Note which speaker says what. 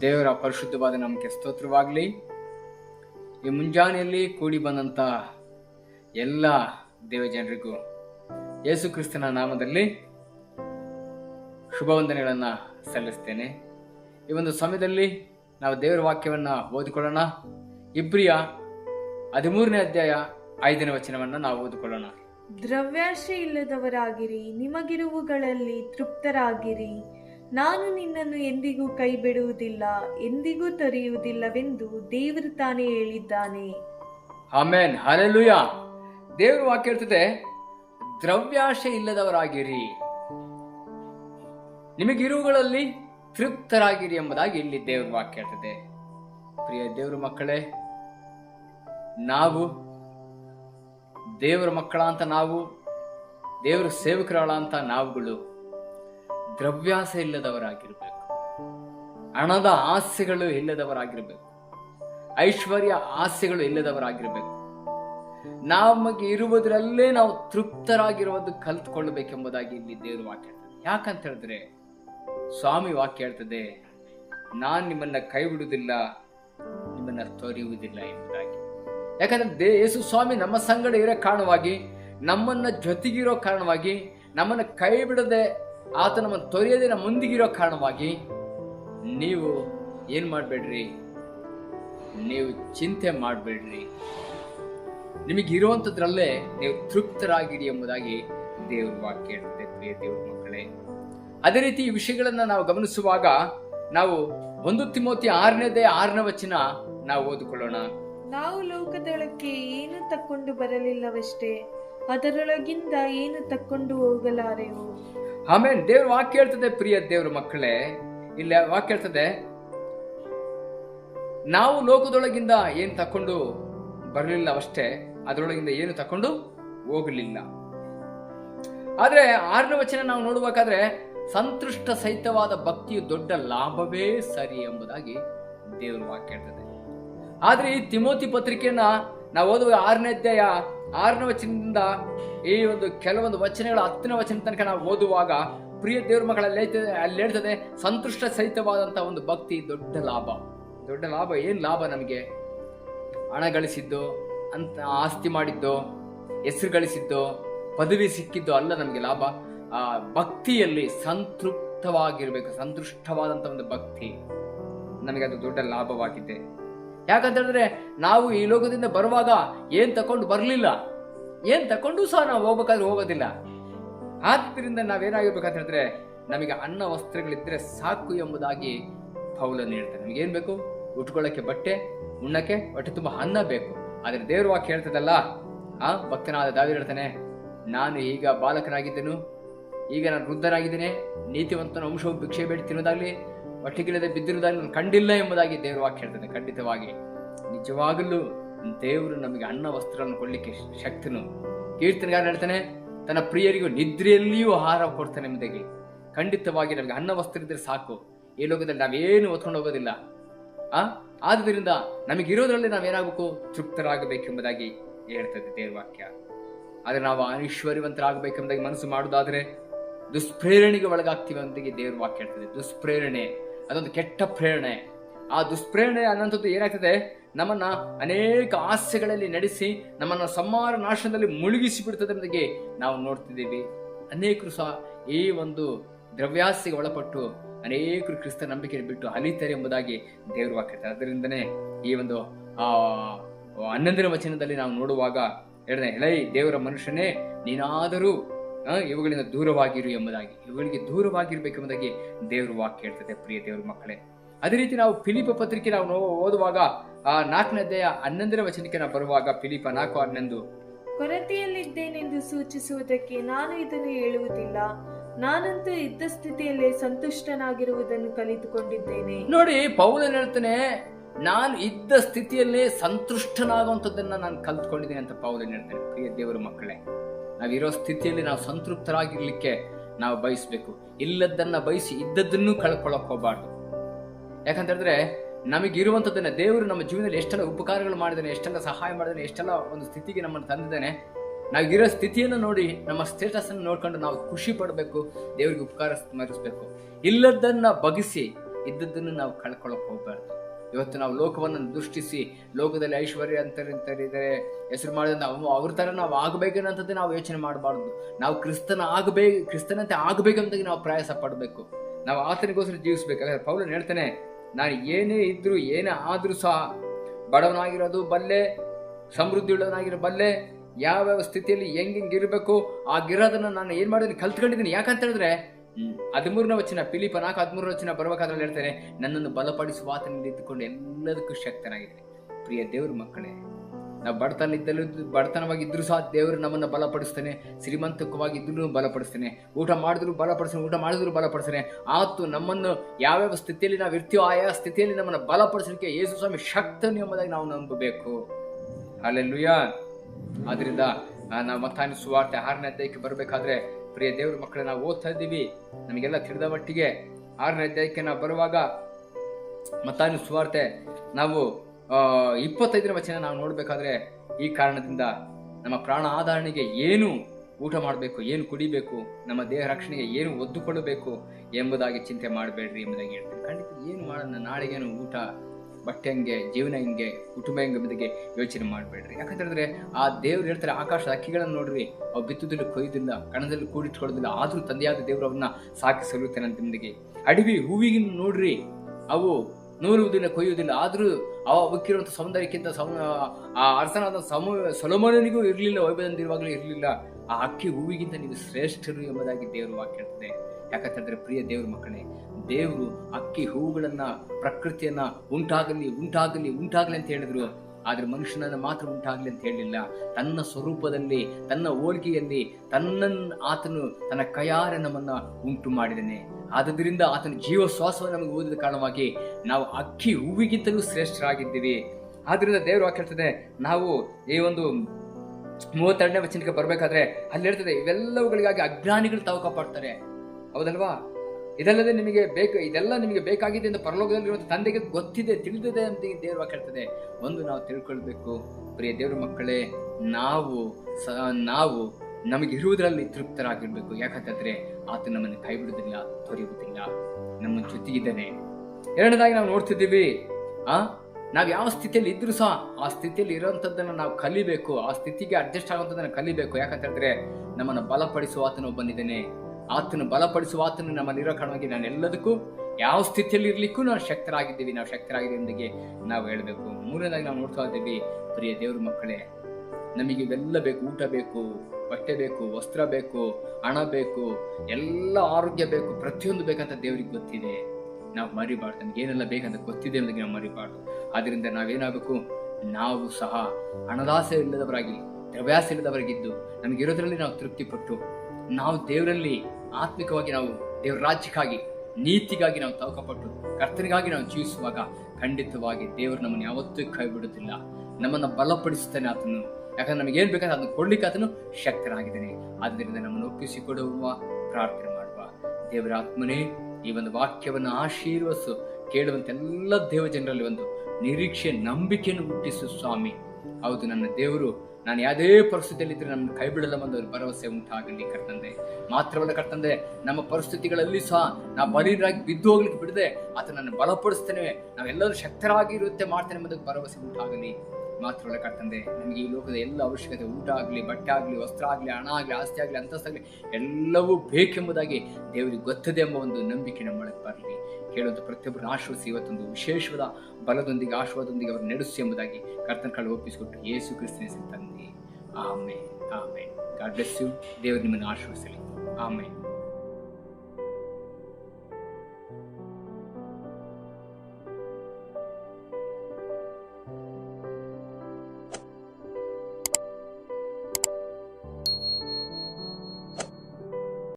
Speaker 1: ದೇವರ ಪರಿಶುದ್ಧವಾದ ನಮಗೆ ಸ್ತೋತ್ರವಾಗಲಿ. ಈ ಮುಂಜಾನೆಯಲ್ಲಿ ಕೂಡಿ ಬಂದಂಥ ಎಲ್ಲ ದೇವಜನರಿಗೂ ಯೇಸು ಕ್ರಿಸ್ತನ ನಾಮದಲ್ಲಿ ಶುಭವಂದನೆಗಳನ್ನು ಸಲ್ಲಿಸ್ತೇನೆ. ಈ ಒಂದು ಸಮಯದಲ್ಲಿ ನಾವು ದೇವರ ವಾಕ್ಯವನ್ನು ಓದಿಕೊಳ್ಳೋಣ. ಇಬ್ರಿಯ ಹದಿಮೂರನೇ ಅಧ್ಯಾಯ ಐದನೇ ವಚನವನ್ನು ನಾವು ಓದಿಕೊಳ್ಳೋಣ.
Speaker 2: ದ್ರವ್ಯಾಶೆ ಇಲ್ಲದವರಾಗಿರಿ, ನಿಮಗಿರುವುಗಳಲ್ಲಿ ತೃಪ್ತರಾಗಿರಿ. ನಾನು ನಿನ್ನನ್ನು ಎಂದಿಗೂ ಕೈ ಬಿಡುವುದಿಲ್ಲ ಎಂದಿಗೂ ತೊರೆಯುವುದಿಲ್ಲವೆಂದು ದೇವರು ತಾನೇ ಹೇಳಿದ್ದಾನೆ.
Speaker 1: ಆಮೇನ್. ಹಲೆಲುಯ ದೇವರು ವಾಕ್ಯ ಹೇಳ್ತದೆ ದ್ರವ್ಯಾಶೆ ಇಲ್ಲದವರಾಗಿರಿ ನಿಮಗಿರುವುಗಳಲ್ಲಿ ತೃಪ್ತರಾಗಿರಿ ಎಂಬುದಾಗಿ ಇಲ್ಲಿ ದೇವ್ರ ವಾಕ್ಯ ಹೇಳ್ತದೆ. ಪ್ರಿಯ ದೇವ್ರ ಮಕ್ಕಳೇ, ನಾವು ದೇವರ ಮಕ್ಕಳ ಅಂತ ನಾವು, ದೇವರ ಸೇವಕರಾಳ ಅಂತ ನಾವುಗಳು ದ್ರವ್ಯಾಸ ಇಲ್ಲದವರಾಗಿರ್ಬೇಕು ಹಣದ ಆಸೆಗಳು ಇಲ್ಲದವರಾಗಿರ್ಬೇಕು. ಐಶ್ವರ್ಯ ಆಸೆಗಳು ಇಲ್ಲದವರಾಗಿರ್ಬೇಕು. ನಮಗೆ ಇರುವುದರಲ್ಲೇ ನಾವು ತೃಪ್ತರಾಗಿರುವುದು ಕಲ್ತ್ಕೊಳ್ಬೇಕೆಂಬುದಾಗಿ ಇಲ್ಲಿ ದೇವರು ವಾಕ್ಯ ಹೇಳ್ತದೆ. ಯಾಕಂತ ಹೇಳಿದ್ರೆ, ಸ್ವಾಮಿ ವಾಕ್ಯ ಹೇಳ್ತದೆ, ನಾನು ನಿಮ್ಮನ್ನ ಕೈ ಬಿಡುವುದಿಲ್ಲ, ನಿಮ್ಮನ್ನ ತೊರೆಯುವುದಿಲ್ಲ ಎಂಬುದಾಗಿ. ಯಾಕಂದ್ರೆ ಯೇಸು ಸ್ವಾಮಿ ನಮ್ಮ ಸಂಗಡ ಇರೋ ಕಾರಣವಾಗಿ, ನಮ್ಮನ್ನ ಜೊತೆಗಿರೋ ಕಾರಣವಾಗಿ, ನಮ್ಮನ್ನ ಕೈ ಬಿಡದೆ ಆತ ತೊರೆಯದಿನ ತೊರೆಯದೆ ಮುಂದಿಗಿರೋ ಕಾರಣವಾಗಿ ನೀವು ಏನ್ ಮಾಡಬೇಡ್ರಿ? ನೀವು ಚಿಂತೆ ಮಾಡಬೇಡ್ರಿ. ನಿಮಗಿರುವಂಥದ್ರಲ್ಲೇ ನೀವು ತೃಪ್ತರಾಗಿಡಿ ಎಂಬುದಾಗಿ ದೇವ್ರ ವಾಕ್ಯ ಹೇಳ್ತದೆ ಪ್ರಿಯ ದೇವ್ರ ಮಕ್ಕಳೇ. ಅದೇ ರೀತಿ ಈ ವಿಷಯಗಳನ್ನ ನಾವು ಗಮನಿಸುವಾಗ ನಾವು ಒಂದು ತಿಮೋತಿ ಆರನೇದೇ ಆರನೇ ವಚನ ನಾವು ಓದಿಕೊಳ್ಳೋಣ.
Speaker 2: ನಾವು ಲೋಕದೊಳಕ್ಕೆ ಏನು ತಕ್ಕೊಂಡು ಬರಲಿಲ್ಲವಷ್ಟೇ, ಅದರೊಳಗಿಂದ ಏನು ತಕ್ಕೊಂಡು ಹೋಗಲಾರೆವು?
Speaker 1: ಆಮೇಲೆ ದೇವ್ರ ವಾಕ್ಯ ಹೇಳ್ತದೆ ಪ್ರಿಯ ದೇವ್ರ ಮಕ್ಕಳೇ. ಇಲ್ಲ ವಾಕ್ಯ ಹೇಳ್ತದೆ, ನಾವು ಲೋಕದೊಳಗಿಂದ ಏನು ತಕೊಂಡು ಬರಲಿಲ್ಲ ಅಷ್ಟೇ, ಅದರೊಳಗಿಂದ ಏನು ತಕೊಂಡು ಹೋಗಲಿಲ್ಲ. ಆದರೆ ಆರನೇ ವಚನ ನಾವು ನೋಡಬೇಕಾದ್ರೆ, ಸಂತುಷ್ಟ ಸಹಿತವಾದ ಭಕ್ತಿಯು ದೊಡ್ಡ ಲಾಭವೇ ಸರಿ ಎಂಬುದಾಗಿ ದೇವರು ವಾಕ್ಯ ಹೇಳ್ತದೆ. ಆದರೆ ಈ ತಿಮೋತಿ ಪತ್ರಿಕೆಯನ್ನ ನಾವು ಓದುವ ಆರನೇ ಅಧ್ಯಾಯ ಆರನೇ ವಚನದಿಂದ ಈ ಒಂದು ಕೆಲವೊಂದು ವಚನಗಳ ಹತ್ತನೇ ವಚನ ತನಕ ನಾವು ಓದುವಾಗ ಪ್ರಿಯ ದೇವ್ರ ಮಕ್ಕಳಲ್ಲಿ ಅಲ್ಲಿ ಹೇಳ್ತದೆ ಸಂತುಷ್ಟ ಸಹಿತವಾದಂಥ ಒಂದು ಭಕ್ತಿ ದೊಡ್ಡ ಲಾಭ. ದೊಡ್ಡ ಲಾಭ, ಏನು ಲಾಭ ನಮಗೆ? ಹಣ ಗಳಿಸಿದ್ದು, ಅಂತ ಆಸ್ತಿ ಮಾಡಿದ್ದು, ಹೆಸರು ಗಳಿಸಿದ್ದು, ಪದವಿ ಸಿಕ್ಕಿದ್ದು ಅಲ್ಲ ನಮಗೆ ಲಾಭ. ಆ ಭಕ್ತಿಯಲ್ಲಿ ಸಂತೃಪ್ತವಾಗಿರಬೇಕು ಸಂತುಷ್ಟವಾದಂಥ ಒಂದು ಭಕ್ತಿ. ನಮಗೆ ಅದು ದೊಡ್ಡ ಲಾಭವಾಗಿದೆ. ಯಾಕಂತ ಹೇಳಿದ್ರೆ ನಾವು ಈ ಲೋಕದಿಂದ ಬರುವಾಗ ಏನ್ ತಕೊಂಡು ಬರಲಿಲ್ಲ, ಏನ್ ತಕೊಂಡು ಸಹ ನಾವು ಹೋಗ್ಬೇಕಾದ್ರೆ ಹೋಗೋದಿಲ್ಲ. ಆದ್ದರಿಂದ ನಾವೇನಾಗಿರ್ಬೇಕಂತ ಹೇಳಿದ್ರೆ ನಮಗೆ ಅನ್ನ ವಸ್ತ್ರಗಳಿದ್ರೆ ಸಾಕು ಎಂಬುದಾಗಿ ಪೌಲನ್ನು ಹೇಳ್ತಾನೆ. ನಮಗೆ ಏನ್ ಬೇಕು? ಉಟ್ಕೊಳ್ಳಕ್ಕೆ ಬಟ್ಟೆ ಉಣ್ಣಕ್ಕೆ ಹೊಟ್ಟೆ ತುಂಬ ಅನ್ನ ಬೇಕು. ಆದ್ರೆ ದೇವ್ರವಾಗಿ ಹೇಳ್ತದಲ್ಲ, ಆ ಭಕ್ತನಾದ ದಾವಿ ಹೇಳ್ತಾನೆ, ನಾನು ಈಗ ಬಾಲಕನಾಗಿದ್ದೇನು? ಈಗ ನಾನು ವೃದ್ಧನಾಗಿದ್ದೇನೆ, ನೀತಿವಂತನ ವಂಶವು ಭಿಕ್ಷೆ ಬೇಡಿ ತಿನ್ನೋದಾಗ್ಲಿ ಹೊಟ್ಟೆಗಿಲ್ಲದೆ ಬಿದ್ದಿರುವುದಾಗಿ ನಾನು ಕಂಡಿಲ್ಲ ಎಂಬುದಾಗಿ ದೇವರು ವಾಕ್ಯ ಹೇಳ್ತಾನೆ ಖಂಡಿತವಾಗಿ. ನಿಜವಾಗಲೂ ದೇವರು ನಮಗೆ ಅನ್ನ ವಸ್ತ್ರವನ್ನು ಕೊಡ್ಲಿಕ್ಕೆ ಶಕ್ತಿನು. ಕೀರ್ತನೆಗಾರ ಹೇಳ್ತಾನೆ, ತನ್ನ ಪ್ರಿಯರಿಗೂ ನಿದ್ರೆಯಲ್ಲಿಯೂ ಆಹಾರ ಕೊಡ್ತಾನೆ ಎಂಬುದಾಗಿ ಖಂಡಿತವಾಗಿ ನಮಗೆ ಅನ್ನ ವಸ್ತ್ರ ಇದ್ರೆ ಸಾಕು. ಈ ಲೋಕದಲ್ಲಿ ನಾವೇನು ಹೊತ್ಕೊಂಡು ಹೋಗೋದಿಲ್ಲ. ಆ? ಆದ್ದರಿಂದ ನಮಗಿರೋದ್ರಲ್ಲಿ ನಾವೇನಾಗಬೇಕು? ತೃಪ್ತರಾಗಬೇಕೆಂಬುದಾಗಿ ಹೇಳ್ತದೆ ದೇವ್ರ ವಾಕ್ಯ. ಆದ್ರೆ ನಾವು ಐಶ್ವರ್ಯವಂತರಾಗಬೇಕೆಂಬುದಾಗಿ ಮನಸ್ಸು ಮಾಡೋದಾದ್ರೆ ದುಷ್ಪ್ರೇರಣೆಗೆ ಒಳಗಾಗ್ತೀವಿ ಅಂತಾಗಿ ದೇವ್ರ ವಾಕ್ಯ ಹೇಳ್ತದೆ. ದುಷ್ಪ್ರೇರಣೆ. ಅದೊಂದು ಕೆಟ್ಟ ಪ್ರೇರಣೆ. ಆ ದುಷ್ಪ್ರೇರಣೆ ಅನ್ನೋಂಥದ್ದು ಏನಾಗ್ತದೆ? ನಮ್ಮನ್ನ ಅನೇಕ ಆಸೆಗಳಲ್ಲಿ ನಡೆಸಿ, ನಮ್ಮನ್ನ ಸಂಹಾರ ನಾಶದಲ್ಲಿ ಮುಳುಗಿಸಿ ಬಿಡ್ತದೆ ಎಂಬುದಾಗಿ ನಾವು ನೋಡ್ತಿದ್ದೀವಿ. ಅನೇಕರು ಸಹ ಈ ಒಂದು ದ್ರವ್ಯಾಸೆಗೆ ಒಳಪಟ್ಟು ಅನೇಕರು ಕ್ರಿಸ್ತ ನಂಬಿಕೆಯನ್ನು ಬಿಟ್ಟು ಅಲಿತಾರೆ ಎಂಬುದಾಗಿ ದೇವರು ಹೇಳ್ತಾರೆ ಅದರಿಂದನೇ ಈ ಒಂದು, ಆ, ಹನ್ನೊಂದನೇ ವಚನದಲ್ಲಿ ನಾವು ನೋಡುವಾಗ ಎರಡನೇ ಎಳೈ ದೇವರ ಮನುಷ್ಯನೇ, ನೀನಾದರೂ ಇವುಗಳಿಂದ ದೂರವಾಗಿರು ಎಂಬುದಾಗಿ ಇವುಗಳಿಗೆ ದೂರವಾಗಿರ್ಬೇಕೆಂಬುದಾಗಿ ದೇವರು ವಾಕ್ಯ ಹೇಳ್ತದೆ ಪ್ರಿಯ ದೇವರ ಮಕ್ಕಳೇ. ಅದೇ ರೀತಿ ನಾವು ಫಿಲಿಪ ಪತ್ರಿಕೆ ನಾವು ಓದುವಾಗ ಆ ನಾಲ್ಕನೇ ಅಧ್ಯಾಯ ಹನ್ನೊಂದನೇ ವಚನಕ್ಕೆ ನಾವು ಬರುವಾಗ ಫಿಲಿಪ ನಾಲ್ಕು ಹನ್ನೊಂದು.
Speaker 2: ಕೊರತೆಯಲ್ಲಿದ್ದೇನೆಂದು ಸೂಚಿಸುವುದಕ್ಕೆ ನಾನು ಇದನ್ನು ಹೇಳುವುದಿಲ್ಲ. ನಾನಂತೂ ಇದ್ದ ಸ್ಥಿತಿಯಲ್ಲೇ ಸಂತುಷ್ಟನಾಗಿರುವುದನ್ನು ಕಲಿತುಕೊಂಡಿದ್ದೇನೆ.
Speaker 1: ನೋಡಿ ಪೌಲನ್ ಹೇಳ್ತಾನೆ ನಾನು ಇದ್ದ ಸ್ಥಿತಿಯಲ್ಲೇ ಸಂತುಷ್ಟನಾಗುವಂಥದ್ದನ್ನ ನಾನು ಕಲ್ತ್ಕೊಂಡಿದ್ದೇನೆ ಅಂತ ಪೌಲನ್ ಹೇಳ್ತಾನೆ ಪ್ರಿಯ ದೇವರ ಮಕ್ಕಳೇ. ನಾವಿರೋ ಸ್ಥಿತಿಯಲ್ಲಿ ನಾವು ಸಂತೃಪ್ತರಾಗಿರ್ಲಿಕ್ಕೆ ನಾವು ಬಯಸಬೇಕು. ಇಲ್ಲದನ್ನ ಬಯಸಿ ಇದ್ದದ್ದನ್ನು ಕಳ್ಕೊಳ್ಳೋಕೆ ಹೋಗಬಾರ್ದು. ಯಾಕಂತ ನಮಗಿರುವಂಥದ್ದನ್ನು ದೇವರು ನಮ್ಮ ಜೀವನದಲ್ಲಿ ಎಷ್ಟೆಲ್ಲ ಉಪಕಾರಗಳು ಮಾಡಿದಾನೆ, ಎಷ್ಟೆಲ್ಲ ಸಹಾಯ ಮಾಡಿದಾನೆ, ಎಷ್ಟೆಲ್ಲ ಒಂದು ಸ್ಥಿತಿಗೆ ನಮ್ಮನ್ನು ತಂದಿದ್ದಾನೆ, ನಾವಿರೋ ಸ್ಥಿತಿಯನ್ನು ನೋಡಿ ನಮ್ಮ ಸ್ಟೇಟಸ್ ಅನ್ನು ನೋಡ್ಕೊಂಡು ನಾವು ಖುಷಿ ಪಡಬೇಕು, ದೇವರಿಗೆ ಉಪಕಾರ ಸ್ಮರಿಸಬೇಕು. ಇಲ್ಲದನ್ನ ಬಗಿಸಿ ಇದ್ದದ್ದನ್ನು ನಾವು ಕಳ್ಕೊಳ್ಳೋಕೆ ಹೋಗಬಾರ್ದು. ಇವತ್ತು ನಾವು ಲೋಕವನ್ನು ದೃಷ್ಟಿಸಿ, ಲೋಕದಲ್ಲಿ ಐಶ್ವರ್ಯ ಅಂತರಿದ್ದಾರೆ ಹೆಸರು ಮಾಡಿದ್ರೆ ನಾವು ಅವ್ರ ಥರ ನಾವು ಆಗಬೇಕನ್ನಂಥದ್ದು ನಾವು ಯೋಚನೆ ಮಾಡಬಾರ್ದು. ನಾವು ಕ್ರಿಸ್ತನ ಆಗಬೇಕು ಕ್ರಿಸ್ತನಂತೆ ಆಗಬೇಕಂತ ನಾವು ಪ್ರಯಾಸ ಪಡಬೇಕು. ನಾವು ಆತನಿಗೋಸ್ಕರ ಜೀವಿಸಬೇಕಾದ್ರೆ ಪೌಲನ್ ಹೇಳ್ತಾನೆ, ನಾನು ಏನೇ ಇದ್ದರೂ ಏನೇ ಆದರೂ ಸಹ, ಬಡವನಾಗಿರೋದು ಬಲ್ಲೆ ಸಮೃದ್ಧಿ ಉಳ್ಳವನಾಗಿರೋ ಬಲ್ಲೆ, ಯಾವ್ಯಾವ ಸ್ಥಿತಿಯಲ್ಲಿ ಹೆಂಗೆ ಇರಬೇಕು ಆಗಿರೋದನ್ನು ಗಿರೋದನ್ನ ನಾನು ಏನು ಮಾಡೋದನ್ನು ಕಲ್ತ್ಕೊಂಡಿದ್ದೀನಿ. ಯಾಕಂತ ಹೇಳಿದ್ರೆ ಹದಿಮೂರನೇ ವಚನ ಪಿಲಿಪ ನಾಲ್ಕು ಹದಿಮೂರನೇ ವಚನ ಬರ್ಬೇಕಾದ್ರೆ ಹೇಳ್ತೇನೆ, ನನ್ನನ್ನು ಬಲಪಡಿಸುವ ಆತನಲ್ಲಿ ಇದ್ದುಕೊಂಡು ಎಲ್ಲದಕ್ಕೂ ಶಕ್ತನಾಗಿದ್ದಾನೆ. ಪ್ರಿಯ ದೇವ್ರ ಮಕ್ಕಳೇ, ನಾವು ಬಡತನ ಇದ್ದಲ್ಲೂ ಬಡತನವಾಗಿದ್ದರೂ ಸಹ ದೇವರು ನಮ್ಮನ್ನು ಬಲಪಡಿಸ್ತಾನೆ ಶ್ರೀಮಂತಕವಾಗಿದ್ದರೂ ಬಲಪಡಿಸ್ತಾನೆ, ಊಟ ಮಾಡಿದ್ರು ಬಲಪಡಿಸ್ತಾನೆ, ಊಟ ಮಾಡಿದ್ರು ಬಲಪಡಿಸ್ತಾನೆ. ಆತು ನಮ್ಮನ್ನು ಯಾವ್ಯಾವ ಸ್ಥಿತಿಯಲ್ಲಿ ನಾವು ಇರ್ತೀವೋ ಆಯಾ ಸ್ಥಿತಿಯಲ್ಲಿ ನಮ್ಮನ್ನು ಬಲಪಡಿಸಲಿಕ್ಕೆ ಯೇಸು ಸ್ವಾಮಿ ಶಕ್ತನು ಎಂಬುದಾಗಿ ನಾವು ನಂಬಬೇಕು. ಅಲ್ಲೆಲ್ಲುಯ್ಯ ಆದ್ರಿಂದ ನಾವು ಮತ್ತಾನು ಸುವಾರ್ತೆ ಆರನೇ ಅಧ್ಯಾಯಕ್ಕೆ ಬರಬೇಕಾದ್ರೆ ಪ್ರಿಯ ದೇವ್ರ ಮಕ್ಕಳ, ನಾವು ಓದ್ತಾ ಇದ್ದೀವಿ. ನಮಗೆಲ್ಲ ತಿಳಿದ ಮಟ್ಟಿಗೆ ಆರನೇ ಅಧ್ಯಾಯಕ್ಕೆ ನಾವು ಬರುವಾಗ ಮತ್ತಾನು ಸುವಾರ್ತೆ. ನಾವು ಇಪ್ಪತ್ತೈದರ ವಚನ ನಾವು ನೋಡಬೇಕಾದ್ರೆ ಈ ಕಾರಣದಿಂದ ನಮ್ಮ ಪ್ರಾಣ ಆಧಾರಣೆಗೆ ಏನು ಊಟ ಮಾಡಬೇಕು, ಏನು ಕುಡಿಬೇಕು, ನಮ್ಮ ದೇಹ ರಕ್ಷಣೆಗೆ ಏನು ಒದ್ದುಕೊಳ್ಳಬೇಕು ಎಂಬುದಾಗಿ ಚಿಂತೆ ಮಾಡಬೇಡ್ರಿ ಎಂಬುದಾಗಿ ಹೇಳ್ತೀನಿ. ಖಂಡಿತ ಏನು ಮಾಡೋಣ, ನಾಳೆಗೇನು ಊಟ ಬಟ್ಟೆ ಹಂಗೆ, ಜೀವನ ಹಿಂಗೆ, ಕುಟುಂಬ ಹೆಂಗೆ ಬದಿಗೆ ಯೋಚನೆ ಮಾಡಬೇಡ್ರಿ. ಯಾಕಂತ ಹೇಳಿದ್ರೆ ಆ ದೇವ್ರು ಹೇಳ್ತಾರೆ ಆಕಾಶದ ಹಕ್ಕಿಗಳನ್ನು ನೋಡ್ರಿ. ಅವು ಬಿತ್ತುದಿಲ್ಲ ಕೊಯ್ದಿಲ್ಲ ಕಣದಲ್ಲಿ ಕೂಡಿಟ್ಕೊಳ್ಳೋದಿಲ್ಲ ಆದರೂ ತಂದೆಯಾದ ದೇವ್ರು ಅವನ್ನ ಸಾಕಿ ಸಲ್ಲುತ್ತೇನೆ ಅಂತ ನಿಮಗೆ ಅಡವಿ ಹೂವಿಗಿನ್ ನೋಡ್ರಿ, ಅವು ನೂರುವುದಿಲ್ಲ, ಕೊಯ್ಯುವುದಿಲ್ಲ. ಆದರೂ ಅವ ಅವಕ್ಕಿರುವಂಥ ಸೌಂದರ್ಯಕ್ಕಿಂತ ಸೌ ಆ ಅರಸನಾದ ಸಮೂ ಸೊಲೋಮೋನಿಗೂ ಇರಲಿಲ್ಲ ವೈಭವಂದಿರುವಾಗಲೂ ಇರಲಿಲ್ಲ. ಆ ಅಕ್ಕಿ ಹೂವಿಗಿಂತ ನೀವು ಶ್ರೇಷ್ಠರು ಎಂಬುದಾಗಿ ದೇವರು ವಾಕ್ಯ ಹೇಳ್ತದೆ. ಪ್ರಿಯ ದೇವ್ರ ಮಕ್ಕಳೇ ದೇವರು ಅಕ್ಕಿ ಹೂಗಳನ್ನು ಪ್ರಕೃತಿಯನ್ನು ಉಂಟಾಗಲಿ ಉಂಟಾಗಲಿ ಉಂಟಾಗಲಿ ಅಂತ ಹೇಳಿದ್ರು. ಆದರೆ ಮನುಷ್ಯನನ್ನು ಮಾತ್ರ ಉಂಟಾಗಲಿ ಅಂತ ಹೇಳಲಿಲ್ಲ. ತನ್ನ ಸ್ವರೂಪದಲ್ಲಿ, ತನ್ನ ಹೋಳಿಗೆಯಲ್ಲಿ ತನ್ನನ್ನು ಆತನು ತನ್ನ ಕೈಯಾರೆ ನಮ್ಮನ್ನು ಉಂಟು ಮಾಡಿದನೆ. ಆದ್ದರಿಂದ ಆತನ ಜೀವ ಶ್ವಾಸವನ್ನು ನಮಗೆ ಓದಿದ ಕಾರಣವಾಗಿ ನಾವು ಅಕ್ಕಿ ಹೂವಿಗಿಂತಲೂ ಶ್ರೇಷ್ಠರಾಗಿದ್ದೀವಿ. ಆದ್ದರಿಂದ ದೇವರು ಹೇಳ್ತದೆ, ನಾವು ಈ ಒಂದು ಮೂವತ್ತೆರಡನೇ ವಚನಕ್ಕೆ ಬರಬೇಕಾದ್ರೆ ಅಲ್ಲಿ ಹೇಳ್ತದೆ, ಇವೆಲ್ಲವುಗಳಿಗಾಗಿ ಅಜ್ಞಾನಿಗಳು ತಾವು ಕಾಪಾಡ್ತಾರೆ. ಹೌದಲ್ವಾ? ಇದಲ್ಲದೆ ನಿಮಗೆ ಬೇಕು, ಇದೆಲ್ಲ ನಿಮಗೆ ಬೇಕಾಗಿದೆ ಎಂದು ಪರಲೋಕದಲ್ಲಿರುವಂಥ ತಂದೆಗೆ ಗೊತ್ತಿದೆ, ತಿಳಿದಿದೆ ಅಂತ ಈ ದೇವ್ರ ವಾಕ್ಯ ಹೇಳ್ತದೆ. ಒಂದು ನಾವು ತಿಳ್ಕೊಳ್ಬೇಕು, ಪ್ರಿಯ ದೇವ್ರ ಮಕ್ಕಳೇ, ನಾವು ಸ, ನಾವು ನಮಗೆ ಇರುವುದರಲ್ಲಿ ತೃಪ್ತರಾಗಿರ್ಬೇಕು. ಯಾಕಂತಂದ್ರೆ ಆತ ನಮ್ಮನ್ನು ಕೈ ಬಿಡುವುದಿಲ್ಲ ತೊರೆಯುವುದಿಲ್ಲ, ನಮ್ಮ ಜೊತೆಗಿದ್ದಾನೆ ಎರಡನೇದಾಗಿ ನಾವು ನೋಡ್ತಿದ್ದೀವಿ, ಆ, ನಾವು ಯಾವ ಸ್ಥಿತಿಯಲ್ಲಿ ಇದ್ರೂ ಸಹ ಆ ಸ್ಥಿತಿಯಲ್ಲಿ ಇರೋಂಥದ್ದನ್ನು ನಾವು ಕಲಿಬೇಕು, ಆ ಸ್ಥಿತಿಗೆ ಅಡ್ಜಸ್ಟ್ ಆಗುವಂಥದ್ದನ್ನು ಕಲಿಬೇಕು. ಯಾಕಂತ ಹೇಳಿದ್ರೆ ನಮ್ಮನ್ನು ಬಲಪಡಿಸುವ ಆತನು ಬಂದಿದ್ದಾನೆ ಆತನು ಬಲಪಡಿಸುವ ಆತನ ನಮ್ಮ ಕಾರಣವಾಗಿ ನಾನು ಎಲ್ಲದಕ್ಕೂ ಯಾವ ಸ್ಥಿತಿಯಲ್ಲಿ ಇರಲಿಕ್ಕೂ ನಾವು ಶಕ್ತರಾಗಿದ್ದೀವಿ. ನಾವು ಶಕ್ತರಾಗಿದ್ದೀವಿ ನಾವು ಹೇಳಬೇಕು. ಮೂರನೇದಾಗಿ ನಾವು ನೋಡ್ತಾ ಇದ್ದೀವಿ, ಪ್ರಿಯ ದೇವ್ರ ಮಕ್ಕಳೇ, ನಮಗೆ ಇವೆಲ್ಲ ಬೇಕು. ಊಟ ಬೇಕು, ಬಟ್ಟೆ ಬೇಕು, ವಸ್ತ್ರ ಬೇಕು, ಹಣ ಬೇಕು, ಎಲ್ಲ ಆರೋಗ್ಯ ಬೇಕು. ಪ್ರತಿಯೊಂದು ಬೇಕಂತ ದೇವ್ರಿಗೆ ಗೊತ್ತಿದೆ. ನಾವು ಮರಿಬಾರ್ದು. ನಮ್ಗೆ ಏನೆಲ್ಲ ಬೇಕಂತ ಗೊತ್ತಿದೆ ಅನ್ನೋದಕ್ಕೆ ನಾವು ಮರಿಬಾರ್ದು. ಆದ್ರಿಂದ ನಾವೇನಾಗಬೇಕು? ನಾವು ಸಹ ಹಣದಾಸೆ ಇಲ್ಲದವರಾಗಿ, ದ್ರವ್ಯಾಸ ಇಲ್ಲದವರಾಗಿದ್ದು ನಮಗಿರೋದ್ರಲ್ಲಿ ನಾವು ತೃಪ್ತಿಪಟ್ಟು, ನಾವು ದೇವರಲ್ಲಿ ಆತ್ಮಿಕವಾಗಿ ನಾವು ದೇವರ ರಾಜ್ಯಕ್ಕಾಗಿ, ನೀತಿಗಾಗಿ ನಾವು ತವಕಪಟ್ಟು ಕರ್ತನಿಗಾಗಿ ನಾವು ಜೀವಿಸುವಾಗ ಖಂಡಿತವಾಗಿ ದೇವರು ನಮ್ಮನ್ನು ಯಾವತ್ತೂ ಕೈ ಬಿಡುತ್ತಿಲ್ಲ ನಮ್ಮನ್ನು ಬಲಪಡಿಸುತ್ತಾನೆ ಆತನು. ಯಾಕಂದ್ರೆ ನಮಗೆ ಏನ್ ಬೇಕಾದ್ರೆ ಅದನ್ನು ಕೊಡ್ಲಿಕ್ಕೆ ಆತನು ಶಕ್ತನಾಗಿದ್ದಾನೆ. ಆದ್ದರಿಂದ ನಮ್ಮನ್ನು ಒಪ್ಪಿಸಿಕೊಡುವ, ಪ್ರಾರ್ಥನೆ ಮಾಡುವ. ದೇವರ ಆತ್ಮನೇ, ಈ ಒಂದು ವಾಕ್ಯವನ್ನು ಆಶೀರ್ವಸು ಕೇಳುವಂತೆ ಎಲ್ಲ ದೇವ ಜನರಲ್ಲಿ ಒಂದು ನಿರೀಕ್ಷೆ, ನಂಬಿಕೆಯನ್ನು ಹುಟ್ಟಿಸು ಸ್ವಾಮಿ. ಹೌದು, ನನ್ನ ದೇವರು ನಾನು ಯಾವುದೇ ಪರಿಸ್ಥಿತಿಯಲ್ಲಿದ್ದರೆ ನನ್ನ ಕೈ ಬಿಡಲ್ಲ ಒಂದು ಭರವಸೆ ಉಂಟಾಗಲಿ ಕರ್ತಂದೆ. ಮಾತ್ರವಲ್ಲ ಕರ್ತಂದೆ, ನಮ್ಮ ಪರಿಸ್ಥಿತಿಗಳಲ್ಲಿ ಸಹ ನಾವು ಬಲೀರಾಗಿ ಬಿದ್ದು ಹೋಗ್ಲಿಕ್ಕೆ ಬಿಡದೆ ಆತ ನನ್ನ ಬಲಪಡಿಸ್ತೇನೆ. ನಾವೆಲ್ಲರೂ ಶಕ್ತರಾಗಿರುತ್ತೆ ಮಾಡ್ತೇನೆ ಎಂಬುದಕ್ಕೆ ಭರವಸೆ ಉಂಟಾಗಲಿ. ಮಾತ್ರವಲ್ಲ ಕರ್ತಂದೆ, ನಮಗೆ ಈ ಲೋಕದ ಎಲ್ಲ ಅವಶ್ಯಕತೆ ಊಟ ಆಗಲಿ, ಬಟ್ಟೆ ಆಗಲಿ, ವಸ್ತ್ರ ಆಗಲಿ, ಹಣ ಆಗಲಿ, ಆಸ್ತಿ ಆಗಲಿ ಅಂತಸ್ತಾಗಲಿ ಎಲ್ಲವೂ ಬೇಕೆಂಬುದಾಗಿ ದೇವರಿಗೆ ಗೊತ್ತದೆ ಎಂಬ ಒಂದು ನಂಬಿಕೆ ನಮ್ಮೊಳಗೆ ಬರಲಿ. ಕೇಳುವಂಥ ಪ್ರತಿಯೊಬ್ಬರನ್ನು ಆಶ್ವಸಿ ಇವತ್ತೊಂದು ವಿಶೇಷವಾದ ಬಲದೊಂದಿಗೆ ಆಶ್ವಾದದೊಂದಿಗೆ ಅವರು ನಡೆಸಿ ಎಂಬುದಾಗಿ ಕರ್ತನ ಕಾಳು ಒಪ್ಪಿಸಿಕೊಟ್ಟು ಯೇಸು ಕ್ರಿಸ್ತನ ತಂದೆ. ಆಮೆ ಆಮೆ ಗಾಡ್ ಬ್ಲೆಸ್ ಯು ದೇವರು ನಿಮ್ಮನ್ನು ಆಶ್ವಾಸಲಿ ಆಮೆ